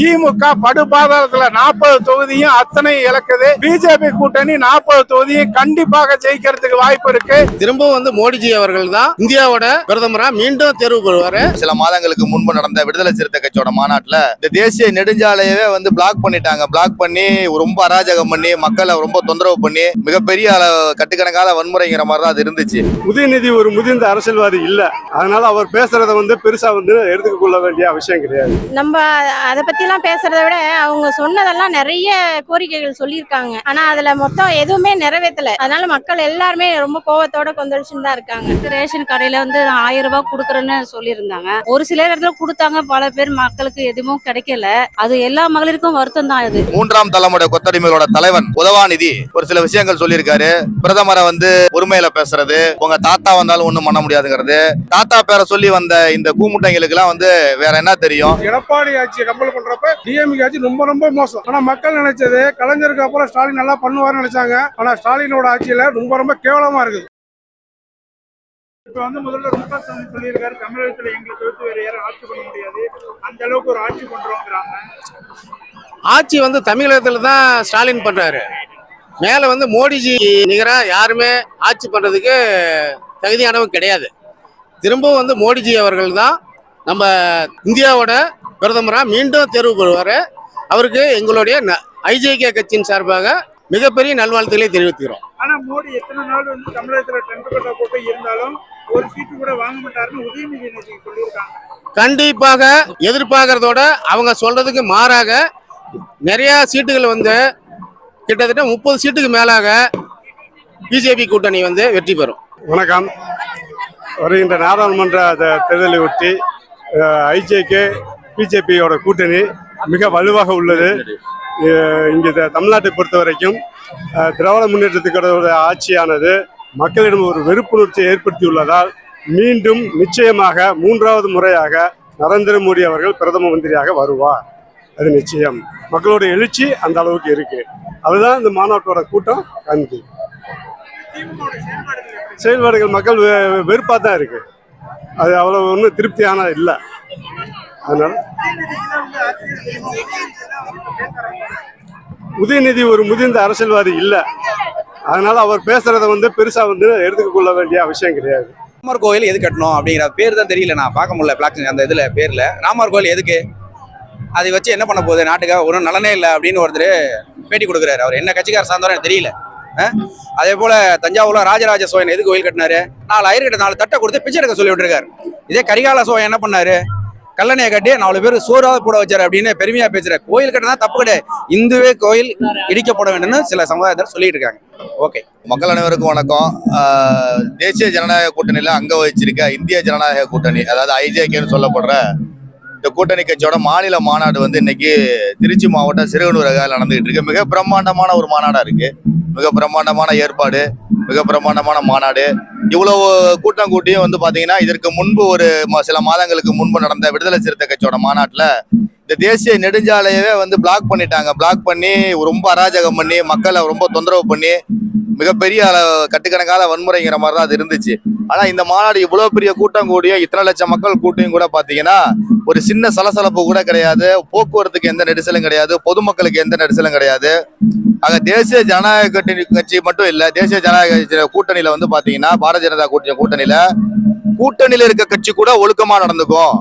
திமுக படுபாதாளத்துல நாற்பது தொகுதியும் அத்தனை இழக்குது. பிஜேபி கூட்டணி நாற்பது தொகுதியும் கண்டிப்பாக ஜெயிக்கிறதுக்கு வாய்ப்பு இருக்கு. திரும்பவும் வந்து மோடிஜி அவர்கள் தான் இந்தியாவோட பிரதமரா மீண்டும் தேர்வு பெறுவாரு. சில மாதங்களுக்கு முன்பு நடந்த விடுதலை சிறுத்தை கட்சியோட மாநாட்டுல இந்த தேசிய நெடுஞ்சாலையவே வந்து பிளாக் பண்ணிட்டாங்க. பிளாக் பண்ணி ரொம்ப அராஜகம் பண்ணி மக்களை ரொம்ப தொந்தரவு பண்ணி மிகப்பெரிய அளவு கட்டுக்கணக்கான வன்முறைங்கிற மாதிரி தான் அது இருந்துச்சு. உதயநிதி ஒரு முதிர்ந்த அரசியல்வாதி இல்ல. அதனால அவர் பேசுறத வந்து பெருசா வந்து எடுத்துக்க கொள்ள வேண்டிய அவசியம் கிடையாது. நம்ம அதை பத்திலாம் பேசுறதை விட அவங்க சொன்னதெல்லாம் நிறைய கோரிக்கைகள் சொல்லியிருக்காங்க. ஆனா அதுல மொத்தம் எதுவுமே நிறைவேற்றல. அதனால மக்கள் எல்லாருமே ரொம்ப கோவத்தோட கொந்தளிச்சுன்னு தான் இருக்காங்க. ரேஷன் கடையில வந்து ஆயிரம் ரூபாய் கொடுக்குறேன்னு சொல்லியிருந்தாங்க. ஒரு சில இடத்துல கொடுத்தாங்க பல பேர் மக்களுக்கு எதுவும் கிடைக்கல. அது எல்லா மகளிருக்கும் வருத்தம் தான் இது மூன்றாம் தலைமுறை கொத்தடிமைகளோட தலைவன் உதவாநிதி ஒரு சில விஷயங்கள் சொல்லியிருக்காரு. பிரதமரை வந்து உரிமையில பேசுறது உங்க தாத்தா வந்தாலும் ஒண்ணும் பண்ண முடியாதுங்கிறது. தாத்தா பேரை சொல்லி வந்த இந்த கூமுட்டைங்களுக்கு எல்லாம் வந்து வேற என்ன தெரியும்? எடப்பாடி ஆட்சியை கம்பல் பண்றப்ப டிஎம்கே ஆட்சி ரொம்ப ரொம்ப மோசம். ஆனா மக்கள் நினைச்சது கலைஞருக்கு அப்புறம் ஸ்டாலின் நல்லா பண்ணுவார்னு நினைச்சாங்க. ஆனா ஸ்டாலினோட ஆட்சியில ரொம்ப ரொம்ப கேவலமா இருக்குது. இப்ப வந்து முதல்ல ரொம்ப சொல்லியிருக்காரு தமிழகத்துல எங்களை தவிர்த்து வேற யாரும் ஆட்சி பண்ண முடியாது. அந்த அளவுக்கு ஒரு ஆட்சி பண்றோங்கிறாங்க. ஆட்சி வந்து தமிழகத்துல தான் ஸ்டாலின் பண்றாரு. மேல வந்து மோடிஜி நிகரா யாருமே ஆட்சி பண்றதுக்கு தகுதியானவங்க கிடையாது. திரும்பவும் வந்து மோடிஜி அவர்கள் தான் நம்ம இந்தியாவோட பிரதமரா மீண்டும் தேர்வு பெறுவாரு அவருக்கு எங்களுடைய ஐஜேகே கட்சியின் சார்பாக மிகப்பெரிய நல்வாழ்த்துக்களை தெரிவித்துக்கிறோம். ஆனா மோடி எத்தனை நாள் வந்து தமிழகத்துல டென்ட் கட்டா போட்டு இருந்தாலும் ஒரு சீட்டு கூட வாங்க மாட்டாருன்னு உதயநிதி சொல்லியிருக்காங்க. கண்டிப்பாக எதிர்பார்க்கறதோட அவங்க சொல்றதுக்கு மாறாக நிறைய சீட்டுகள் வந்து கிட்டத்தட்ட முப்பது சீட்டுக்கு மேலாக பிஜேபி கூட்டணி வந்து வெற்றி பெறும். வணக்கம். வருகின்ற நாடாளுமன்ற தேர்தலை ஒட்டி ஐஜேகே பிஜேபியோட கூட்டணி மிக வலுவாக உள்ளது. இங்கே த- தமிழ்நாட்டை பொறுத்த வரைக்கும் திராவிட முன்னேற்றத்துக்கோட ஆட்சியானது மக்களிடம் ஒரு வெறுப்புணர்ச்சியை ஏற்படுத்தியுள்ளதால் மீண்டும் நிச்சயமாக மூன்றாவது முறையாக நரேந்திர மோடி அவர்கள் பிரதம மந்திரியாக வருவார். அது நிச்சயம். மக்களோட எழுச்சி அந்த அளவுக்கு இருக்கு. அதுதான் இந்த மாநாட்டோட கூட்டம். காண்பி செயல்பாடுகள் மக்கள் வெ- தான் இருக்கு. அது அவ்வளவு ஒன்றும் திருப்தியான இல்லை. அதனால உதயநிதி ஒரு முதிர்ந்த அரசியல்வாதி இல்லை. அதனால அவர் பேசுறத வந்து பெருசா வந்து எடுத்துக்க கொள்ள வேண்டிய அவசியம் கிடையாது. ராமர் கோயில் எது கட்டணும் அப்படிங்கிற பேர் தான் தெரியல. நான் பார்க்க முடியல பிளாக் அந்த இதில் பேரில். ராமர் கோயில் எதுக்கு? அதை வச்சு என்ன பண்ண போகுது? நாட்டுக்காக ஒன்றும் நலனே இல்லை அப்படின்னு ஒருத்தர் பேட்டி கொடுக்குறாரு. அவர் என்ன கட்சிக்கார சார்ந்தவரும் எனக்கு தெரியல. அதே போல் தஞ்சாவூரில் ராஜராஜ சோழன் எதுக்கு கோயில் கட்டினாரு? நாலு ஐயர்கிட்ட நாலு தட்டை கொடுத்து பிச்சை எடுக்க சொல்லி விட்டுருக்காரு. இதே கரிகால சோழன் என்ன பண்ணாரு? கல்லணையை கட்டி நாலு பேர் சோறாக போட வச்சார் அப்படின்னு பெருமையா பேசுற கோயில் கட்டினா தப்பு கிடையாது. இந்துவே கோயில் இடிக்கப்பட வேண்டும்னு சில சமுதாயத்தில் சொல்லிட்டு இருக்காங்க. ஓகே. மக்கள் அனைவருக்கும் வணக்கம். தேசிய ஜனநாயக கூட்டணியில் அங்க வச்சிருக்க இந்திய ஜனநாயக கூட்டணி அதாவது ஐஜேகேன்னு சொல்லப்படுற இந்த கூட்டணி கட்சியோட மாநில மாநாடு வந்து இன்னைக்கு திருச்சி மாவட்டம் சிறுவனூர் நடந்துகிட்டு இருக்கு. மிக பிரம்மாண்டமான ஒரு மாநாடா இருக்கு. மிக பிரம்மாண்டமான ஏற்பாடு மிக பிரம்மாண்டமான மாநாடு. இவ்வளவு கூட்டம் கூட்டியும் வந்து பார்த்தீங்கன்னா இதற்கு முன்பு ஒரு சில மாதங்களுக்கு முன்பு நடந்த விடுதலை சிறுத்தை கட்சியோட மாநாட்டில் இந்த தேசிய நெடுஞ்சாலையவே வந்து பிளாக் பண்ணிட்டாங்க. பிளாக் பண்ணி ரொம்ப அராஜகம் பண்ணி மக்களை ரொம்ப தொந்தரவு பண்ணி மிகப்பெரிய கட்டுக்கணக்கான வன்முறைங்கிற மாதிரி தான் அது இருந்துச்சு. ஆனால் இந்த மாநாடு இவ்வளோ பெரிய கூட்டம் கூடியும் இத்தனை லட்சம் மக்கள் கூட்டியும் கூட பார்த்தீங்கன்னா ஒரு சின்ன சலசலப்பு கூட கிடையாது. போக்குவரத்துக்கு எந்த நெரிசலும் கிடையாது. பொதுமக்களுக்கு எந்த நெரிசலும் கிடையாது. ஆக தேசிய ஜனநாயக கட்சி கட்சி மட்டும் இல்லை தேசிய ஜனநாயக கூட்டணியில வந்து பாத்தீங்கன்னா பாரதிய ஜனதா கூட்டணி கூட்டணியில கூட்டணியில இருக்க கட்சி கூட ஒழுக்கமா நடந்துக்கும்.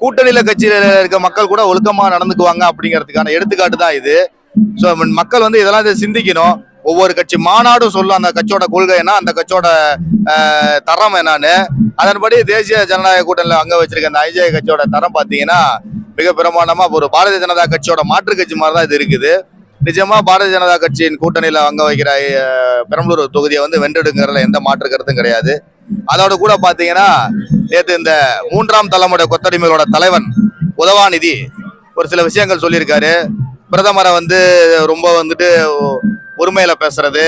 கூட்டணியில கட்சியில இருக்க மக்கள் கூட ஒழுக்கமா நடந்துக்குவாங்க அப்படிங்கிறதுக்கான எடுத்துக்காட்டு தான் இது. ஸோ மக்கள் வந்து இதெல்லாம் இதை சிந்திக்கணும். ஒவ்வொரு கட்சி மாநாடும் சொல்லும் அந்த கட்சியோட கொள்கை என்ன அந்த கட்சியோட தரம் என்னன்னு. அதன்படி தேசிய ஜனநாயக கூட்டணியில் அங்க வச்சிருக்க அந்த ஐஜே கட்சியோட தரம் பார்த்தீங்கன்னா மிக பிரமாண்டமா ஒரு பாரதிய ஜனதா கட்சியோட மாற்று கட்சி மாதிரி தான் இது இருக்குது. நிஜமா பாரதிய ஜனதா கட்சியின் கூட்டணியில் அங்க வைக்கிற பெரம்பலூர் தொகுதியை வந்து வென்றெடுங்கிறதுல எந்த மாற்று கருத்தும் கிடையாது. அதோட கூட பாத்தீங்கன்னா நேற்று இந்த மூன்றாம் தலைமுறை கொத்தடிமைகளோட தலைவன் உதவாநிதி ஒரு சில விஷயங்கள் சொல்லியிருக்காரு. பிரதமரை வந்து ரொம்ப வந்துட்டு உரிமையில பேசுறது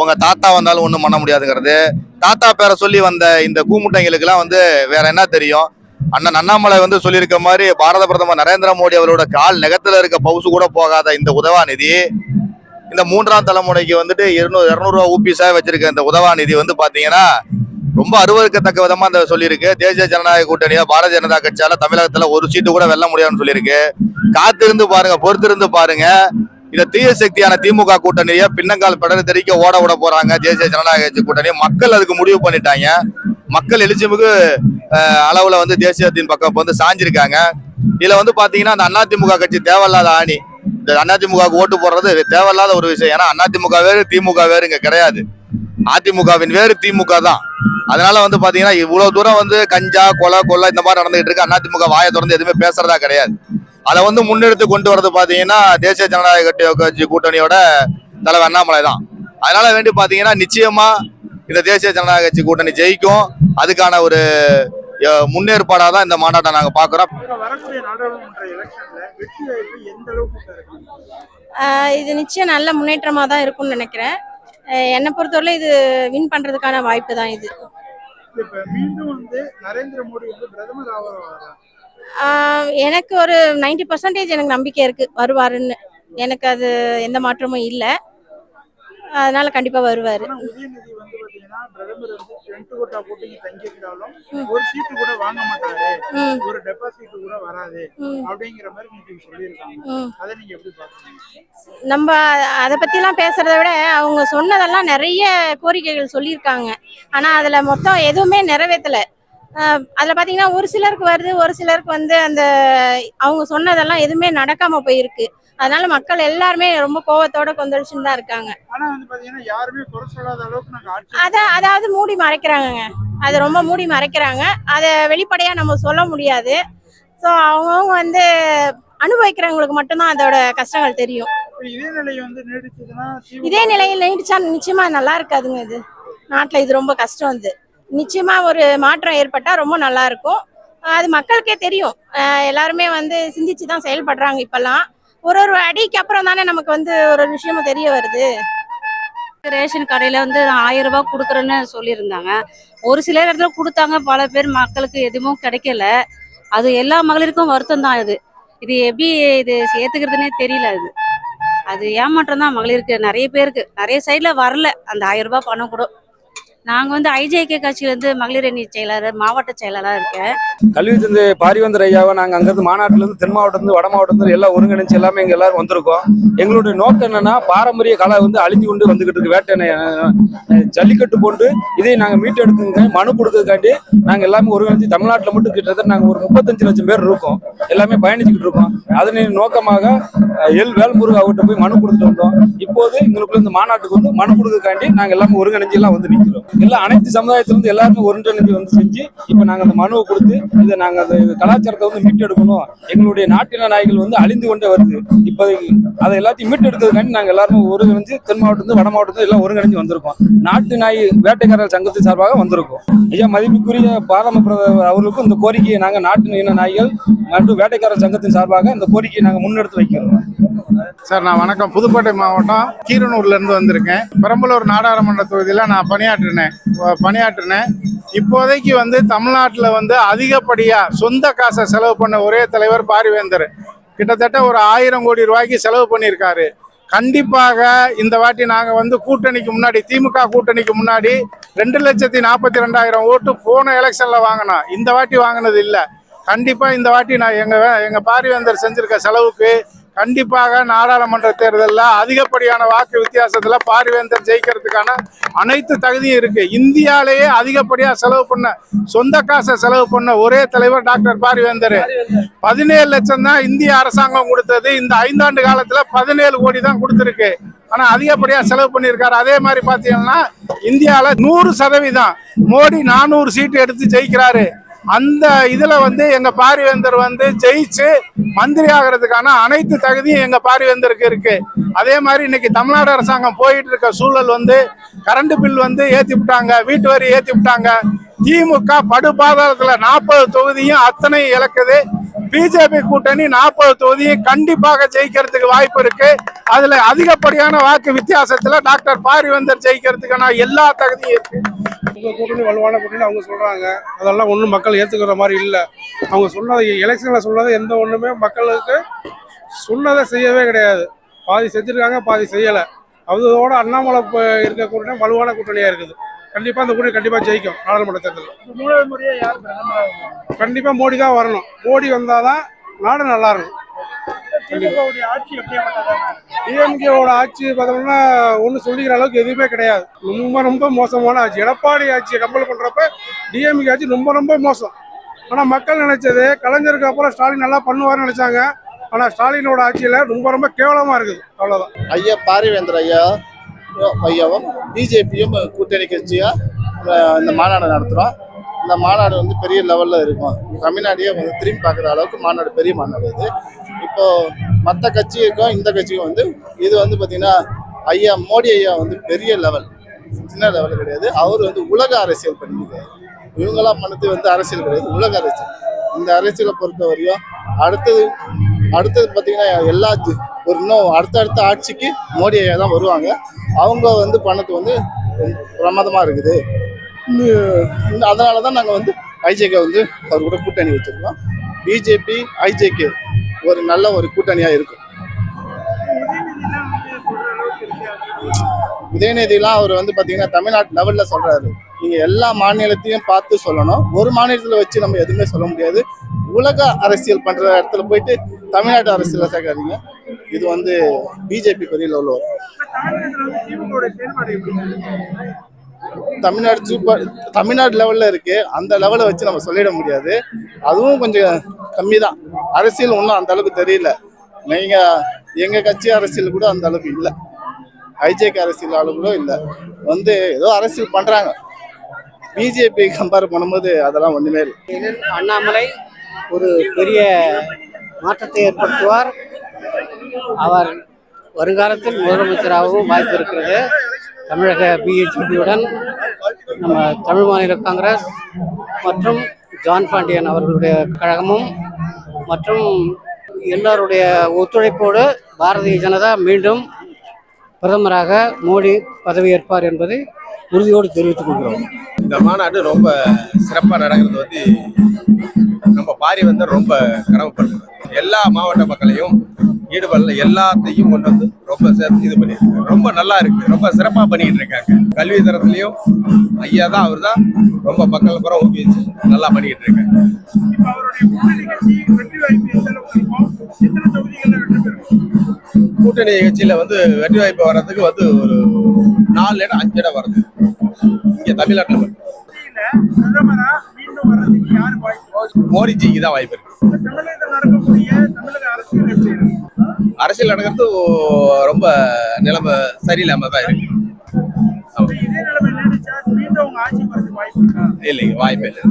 உங்க தாத்தா வந்தாலும் ஒன்றும் பண்ண முடியாதுங்கிறது. தாத்தா பேரை சொல்லி வந்த இந்த கூமுட்டைங்களுக்கெல்லாம் வந்து வேற என்ன தெரியும்? அண்ணன் அண்ணாமலை வந்து சொல்லியிருக்க மாதிரி பாரத பிரதமர் நரேந்திர மோடி அவரோட கால் நெகத்துல இருக்க பவுசு கூட போகாத இந்த உதவாநிதி. இந்த மூன்றாம் தலைமுறைக்கு வந்துட்டு இருநூறு இரநூறுவா ஊபிஸாக வச்சிருக்க இந்த உதவாநிதி வந்து பார்த்தீங்கன்னா ரொம்ப அருவருக்கத்தக்க விதமாக அந்த சொல்லியிருக்கு. தேசிய ஜனநாயக கூட்டணியாக பாரதிய ஜனதா கட்சியால் தமிழகத்தில் ஒரு சீட்டு கூட வெல்ல முடியாதுன்னு சொல்லியிருக்கு. காத்திருந்து பாருங்க பொறுத்திருந்து பாருங்க. இந்த தீய சக்தியான திமுக கூட்டணியை பின்னங்கால் படகு தெரிக்க ஓட விட போறாங்க. தேசிய ஜனநாயக கட்சி கூட்டணி. மக்கள் அதுக்கு முடிவு பண்ணிட்டாங்க. மக்கள் எழுச்சிமிகு அளவுல வந்து தேசியத்தின் பக்கம் வந்து சாஞ்சிருக்காங்க. இதுல வந்து பாத்தீங்கன்னா அந்த அதிமுக கட்சி தேவையில்லாத ஆணி. இந்த அதிமுக ஓட்டு போடுறது தேவையில்லாத ஒரு விஷயம். ஏன்னா அதிமுக வேறு திமுக வேறு இங்க கிடையாது. அதிமுகவின் வேறு திமுக தான். அதனால வந்து பாத்தீங்கன்னா இவ்வளவு தூரம் வந்து கஞ்சா கொலை கொள்ளை இந்த மாதிரி நடந்துகிட்டு இருக்கு. அதிமுக வாயை திறந்து எதுவுமே பேசுறதா கிடையாது. அதை வந்து முன்னெடுத்து கொண்டு வரது பாத்தீங்கன்னா தேசிய ஜனநாயக கட்சி- கட்சி கூட்டணியோட தலைவர் அண்ணாமலை தான். அதனால வேண்டி பாத்தீங்கன்னா நிச்சயமா இந்த தேசிய ஜனநாயக கட்சி கூட்டணி ஜெயிக்கும். அதுக்கான ஒரு அஹ், முன்னேற்பாடா தான் இந்த மாநாட்டை நாங்க பாக்குறோம் இப்ப வரக்கூடிய நாடாளுமன்ற எலெக்ஷன்ல வெற்றி வாய்ப்பு எந்த அளவுக்கு இருக்கு? ஆஹ் இது நிச்சயம் நல்ல முன்னேற்றமாக தான் இருக்கும்னு நினைக்கிறேன். என்னை பொறுத்தவரை இது வின் பண்ணுறதுக்கான வாய்ப்பு தான் இது. இப்ப மீண்டும் வந்து நரேந்திர மோடி வந்து பிரதமர் ஆவாரா? எனக்கு ஒரு 90% பர்சன்டேஜ் எனக்கு நம்பிக்கை இருக்கு வருவாருன்னு. எனக்கு அது எந்த மாற்றமும் இல்லை. அதனால கண்டிப்பா வருவாரு. அதை நம்ம அதை பத்திலாம் பேசுறதை விட அவங்க சொன்னதெல்லாம் நிறைய கோரிக்கைகள் சொல்லியிருக்காங்க. ஆனா அதுல மொத்தம் எதுவுமே நிறைவேற்றல அதுல பாத்தீங்கன்னா ஒரு சிலருக்கு வருது ஒரு சிலருக்கு வந்து அந்த அவங்க சொன்னதெல்லாம் எதுவுமே நடக்காம போயிருக்கு. அதனால மக்கள் எல்லாருமே ரொம்ப கோவத்தோட கொந்தளிச்சுன்னு தான் இருக்காங்க. வந்து அத அதாவது மூடி மறைக்கிறாங்கங்க. அது ரொம்ப மூடி மறைக்கிறாங்க. அதை வெளிப்படையா நம்ம சொல்ல முடியாது. ஸோ அவங்கவுங்க வந்து அனுபவிக்கிறவங்களுக்கு மட்டும்தான் அதோட கஷ்டங்கள் தெரியும். இதே வந்து நிலையில் நீடிச்சா நிச்சயமா நல்லா இருக்காதுங்க இது. நாட்டில் இது ரொம்ப கஷ்டம் இது நிச்சயமா ஒரு மாற்றம் ஏற்பட்டா ரொம்ப நல்லா இருக்கும். அது மக்களுக்கே தெரியும். எல்லாருமே வந்து சிந்திச்சு தான் செயல்படுறாங்க இப்பெல்லாம். ஒரு ஒரு அடிக்கு அப்புறம் தானே நமக்கு வந்து ஒரு ஒரு விஷயமும் தெரிய வருது. ரேஷன் கடையில வந்து ஆயிரம் ரூபாய் கொடுக்குறேன்னு சொல்லியிருந்தாங்க. ஒரு சில இடத்துல கொடுத்தாங்க பல பேர் மக்களுக்கு எதுவும் கிடைக்கல. அது எல்லா மகளிருக்கும் வருத்தம் தான் இது இது எப்படி இது சேர்த்துக்கிறதுனே தெரியல அது. அது ஏமாற்றம் தான் மகளிருக்கு. நிறைய பேருக்கு. நிறைய சைடில் வரல. அந்த ஆயிரம் ரூபாய் பணம் கூட. நாங்கள் வந்து ஐஜேகே கட்சியிலேருந்து மகளிர் அணி செயலாளர் மாவட்ட செயலாளராக இருக்கேன். கல்வி தந்து பாரிவந்தர் ஐயாவை நாங்கள் அங்கேருந்து மாநாட்டிலேருந்து தென் மாவட்டத்துலேருந்து வட மாவட்டத்துலேருந்து எல்லாம் ஒருங்கிணைச்சு எல்லாமே இங்கே எல்லாரும் வந்திருக்கோம். எங்களுடைய நோக்கம் என்னன்னா பாரம்பரிய கலை வந்து அழிஞ்சு கொண்டு வந்துகிட்டு இருக்கு. வேட்டை ஜல்லிக்கட்டு போட்டு இதை நாங்கள் மீட்டெடுக்குங்க மனு கொடுக்கறதுக்காண்டி நாங்கள் எல்லாமே ஒருங்கிணைச்சு தமிழ்நாட்டில் மட்டும் கிட்டத்தட்ட நாங்கள் ஒரு முப்பத்தஞ்சு லட்சம் பேர் இருக்கோம். எல்லாமே பயணிச்சுக்கிட்டு இருக்கோம். அதனின் நோக்கமாக எல் வேல்முருகா அவர்கிட்ட போய் மனு கொடுத்துட்டு வந்தோம். இப்போது எங்களுக்குள்ள இந்த மாநாட்டுக்கு வந்து மனு கொடுக்கறதுக்காண்டி நாங்கள் எல்லாமே ஒருங்கிணைஞ்சு எல்லாம் வந்து நிற்கிறோம் எல்லாம் அனைத்து சமுதாயத்திலிருந்து எல்லாருமே ஒன்றிணைந்து வந்து செஞ்சு இப்போ நாங்கள் அந்த மனுவை கொடுத்து இதை நாங்கள் அந்த கலாச்சாரத்தை வந்து மீட்டெடுக்கணும். எங்களுடைய நாட்டின நாய்கள் வந்து அழிந்து கொண்டே வருது. இப்போ அதை எல்லாத்தையும் மீட்டெடுக்கிறதுக்காண்டி நாங்கள் எல்லாருமே ஒருங்கிணைஞ்சு தென் மாவட்டத்து வட மாவட்டத்து எல்லாம் ஒருங்கிணைஞ்சு வந்திருக்கோம். நாட்டு நாய் வேட்டைக்காரர் சங்கத்தின் சார்பாக வந்திருக்கோம். ஐயா மதிப்புக்குரிய பாராம பிரதமர் அவர்களுக்கும் இந்த கோரிக்கையை நாங்கள் நாட்டு இன நாய்கள் மற்றும் வேட்டைக்காரர் சங்கத்தின் சார்பாக இந்த கோரிக்கையை நாங்கள் முன்னெடுத்து வைக்கிறோம். சார் நான் வணக்கம். புதுக்கோட்டை மாவட்டம் கீரனூர்லேருந்து வந்திருக்கேன். பெரம்பலூர் நாடாளுமன்ற தொகுதியில் நான் பணியாற்றினேன். அஹ் பணியாற்றினேன். இப்போதைக்கு வந்து தமிழ்நாட்டில் வந்து அதிகப்படியாக சொந்த காசை செலவு பண்ண ஒரே தலைவர் பாரிவேந்தர். கிட்டத்தட்ட ஒரு ஆயிரம் கோடி ரூபாய்க்கு செலவு பண்ணியிருக்காரு. கண்டிப்பாக இந்த வாட்டி நாங்கள் வந்து கூட்டணிக்கு முன்னாடி திமுக கூட்டணிக்கு முன்னாடி ரெண்டு லட்சத்தி நாற்பத்தி ரெண்டாயிரம் ஓட்டு போன எலெக்ஷனில் வாங்கினோம். இந்த வாட்டி வாங்கினது இல்லை. கண்டிப்பாக இந்த வாட்டி நான் எங்கள் எங்கள் பாரிவேந்தர் செஞ்சிருக்க செலவுக்கு கண்டிப்பாக நாடாளுமன்ற தேர்தலில் அதிகப்படியான வாக்கு வித்தியாசத்தில் பாரிவேந்தர் ஜெயிக்கிறதுக்கான அனைத்து தகுதியும் இருக்கு. இந்தியாவிலேயே அதிகப்படியாக செலவு பண்ண சொந்த காசை செலவு பண்ண ஒரே தலைவர் டாக்டர் பாரிவேந்தர். பதினேழு லட்சம் தான் இந்திய அரசாங்கம் கொடுத்தது. இந்த ஐந்தாண்டு காலத்தில் பதினேழு கோடி தான் கொடுத்துருக்கு. ஆனால் அதிகப்படியாக செலவு பண்ணியிருக்காரு. அதே மாதிரி பார்த்தீங்கன்னா இந்தியாவில் நூறு சதவீதம் மோடி நானூறு சீட்டு எடுத்து ஜெயிக்கிறாரு. அந்த இதுல வந்து எங்க பாரிவேந்தர் வந்து ஜெயிச்சு மந்திரி ஆகிறதுக்கான அனைத்து தகுதியும் எங்க பாரிவேந்தருக்கு இருக்கு. அதே மாதிரி இன்னைக்கு தமிழ்நாடு அரசாங்கம் போயிட்டு இருக்க சூழல் வந்து கரண்ட் பில் வந்து ஏத்தி விட்டாங்க வீட்டு வரி ஏத்தி விட்டாங்க திமுக படுபாதாளத்துல நாற்பது தொகுதியும் அத்தனை இழக்குது. பிஜேபி கூட்டணி நாற்பது தொகுதியும் கண்டிப்பாக ஜெயிக்கிறதுக்கு வாய்ப்பு இருக்கு. அதுல அதிகப்படியான வாக்கு வித்தியாசத்துல டாக்டர் பாரிவேந்தர் ஜெயிக்கிறதுக்கான எல்லா தகுதியும் இருக்கு. உங்க கூட்டணி வலுவான கூட்டணி அவங்க சொல்றாங்க. அதெல்லாம் ஒன்றும் மக்கள் ஏத்துக்கிற மாதிரி இல்லை. அவங்க சொன்னது எலெக்ஷன்ல சொன்னது எந்த ஒண்ணுமே மக்களுக்கு சொன்னதை செய்யவே கிடையாது. பாதி செஞ்சிருக்காங்க பாதி செய்யல. அதோட அண்ணாமலை இருக்க கூட்டணி வலுவான கூட்டணியா இருக்குது. கண்டிப்பா அந்த கூட்டணி கண்டிப்பா ஜெயிக்கும் நாடாளுமன்ற தேர்தலில். மூணாவது முறையா யார்? கண்டிப்பா மோடி தான் வரணும். மோடி வந்தாதான் நாடு நல்லா இருக்கும். டிஎம்கேவோட ஆட்சி பார்த்தோம்னா ஒன்றும் சொல்லிக்கிற அளவுக்கு எதுவுமே கிடையாது. ரொம்ப ரொம்ப மோசமான ஆட்சி. எடப்பாடி ஆட்சியை கம்பேர் பண்றப்ப டிஎம்கே ஆட்சி ரொம்ப ரொம்ப மோசம். ஆனால் மக்கள் நினைச்சது கலைஞருக்கு அப்புறம் ஸ்டாலின் நல்லா பண்ணுவார்னு நினைச்சாங்க. ஆனால் ஸ்டாலினோட ஆட்சியில் ரொம்ப ரொம்ப கேவலமா இருக்குது. அவ்வளோதான் ஐயா பாரிவேந்தர் ஐயா ஐயாவும் பிஜேபியும் கூட்டணி கட்சியாக இந்த மாநாடு நடத்துகிறோம் இந்த மாநாடு வந்து பெரிய லெவலில் இருக்கும். தமிழ்நாடையே வந்து திரும்பி பார்க்குற அளவுக்கு மாநாடு பெரிய மாநாடு இது. இப்போது மற்ற கட்சிக்கும் இந்த கட்சிக்கும் வந்து இது வந்து பார்த்திங்கன்னா ஐயா மோடி ஐயா வந்து பெரிய லெவல் சின்ன லெவல் கிடையாது. அவர் வந்து உலக அரசியல் பண்ணியிருக்காரு இவங்கெல்லாம் பண்ணது வந்து அரசியல் கிடையாது உலக அரசியல். இந்த அரசியலை பொறுத்த வரையும் அடுத்தது அடுத்தது பார்த்தீங்கன்னா எல்லா ஒரு இன்னும் அடுத்தடுத்த ஆட்சிக்கு மோடி ஐயா தான் வருவாங்க. அவங்க வந்து பண்ணது வந்து பிரமாதமாக இருக்குது. அதனால தான் நாங்கள் வந்து ஐஜேகே வந்து அவர் கூட கூட்டணி வச்சுருக்கோம். பிஜேபி ஐஜேகே ஒரு நல்ல ஒரு கூட்டணியாக இருக்கும். உதயநிதிலாம் அவர் வந்து பார்த்தீங்கன்னா தமிழ்நாட்டு லெவலில் சொல்கிறாரு நீங்கள் எல்லா மாநிலத்தையும் பார்த்து சொல்லணும். ஒரு மாநிலத்தில் வச்சு நம்ம எதுவுமே சொல்ல முடியாது. உலக அரசியல் பண்ணுற இடத்துல போயிட்டு தமிழ்நாட்டு அரசியலில் சேர்க்காதீங்க. இது வந்து பிஜேபி பெரிய லெவலில் வரும். தமிழ்நாடு சூப்பர் தமிழ்நாடு லெவலில் இருக்கு. அந்த லெவலை வச்சு நம்ம சொல்லிட முடியாது. அதுவும் கொஞ்சம் கம்மி தான் அரசியல் ஒன்றும் அந்த அளவுக்கு தெரியல. நீங்க எங்க கட்சி அரசியல் கூட அந்த அளவுக்கு இல்லை. ஐஜேகே அரசியல் ஆளு கூட இல்லை. வந்து ஏதோ அரசியல் பண்றாங்க. பிஜேபி கம்பேர் பண்ணும்போது அதெல்லாம் ஒண்ணுமே இல்லை. அண்ணாமலை ஒரு பெரிய மாற்றத்தை ஏற்படுத்துவார். அவர் வருங்காலத்தில் முதலமைச்சராகவும் வாய்ப்பு இருக்கிறது. தமிழக பிஹெச்பியுடன் நம்ம தமிழ் மாநில காங்கிரஸ் மற்றும் ஜான் பாண்டியன் அவர்களுடைய கழகமும் மற்றும் எல்லாருடைய ஒத்துழைப்போடு பாரதிய ஜனதா மீண்டும் பிரதமராக மோடி பதவியேற்பார் என்பதை உறுதியோடு தெரிவித்துக் கொள்கிறோம். இந்த மாநாடு ரொம்ப சிறப்பாக நடக்கிறது வந்து நம்ம பாரி வந்து ரொம்ப கடமைப்படுறோம் எல்லா மாவட்ட மக்களையும் ஈடுபடல எல்லாத்தையும் கொண்டு வந்து ரொம்ப சேர்த்து இது பண்ணியிருக்காங்க ரொம்ப நல்லா இருக்கு. ரொம்ப சிறப்பாக பண்ணிக்கிட்டு இருக்காங்க. கல்வி தரத்துலையும் ஐயா தான் அவர் தான் ரொம்ப மக்கள் புறம் ஊக்குவிச்சு நல்லா பண்ணிக்கிட்டு இருக்காங்க கூட்டணி கட்சியில வந்து வெற்றி வாய்ப்பு வர்றதுக்கு வந்து ஒரு நாலு இடம் அஞ்சு இடம் வருது. இங்க தமிழ்நாட்டில் மட்டும். வர்றதுக்கு யாரு வாய்ப்பு மோடிஜிக்கு தான் வாய்ப்பு இருக்கு. இப்ப தமிழகத்தில் நடக்கக்கூடிய தமிழக அரசியல் அரசியல் நடக்கிறது ரொம்ப நிலைமை சரியில்லாம தான் இருக்கா? இல்லைங்க வாய்ப்பே இல்லை.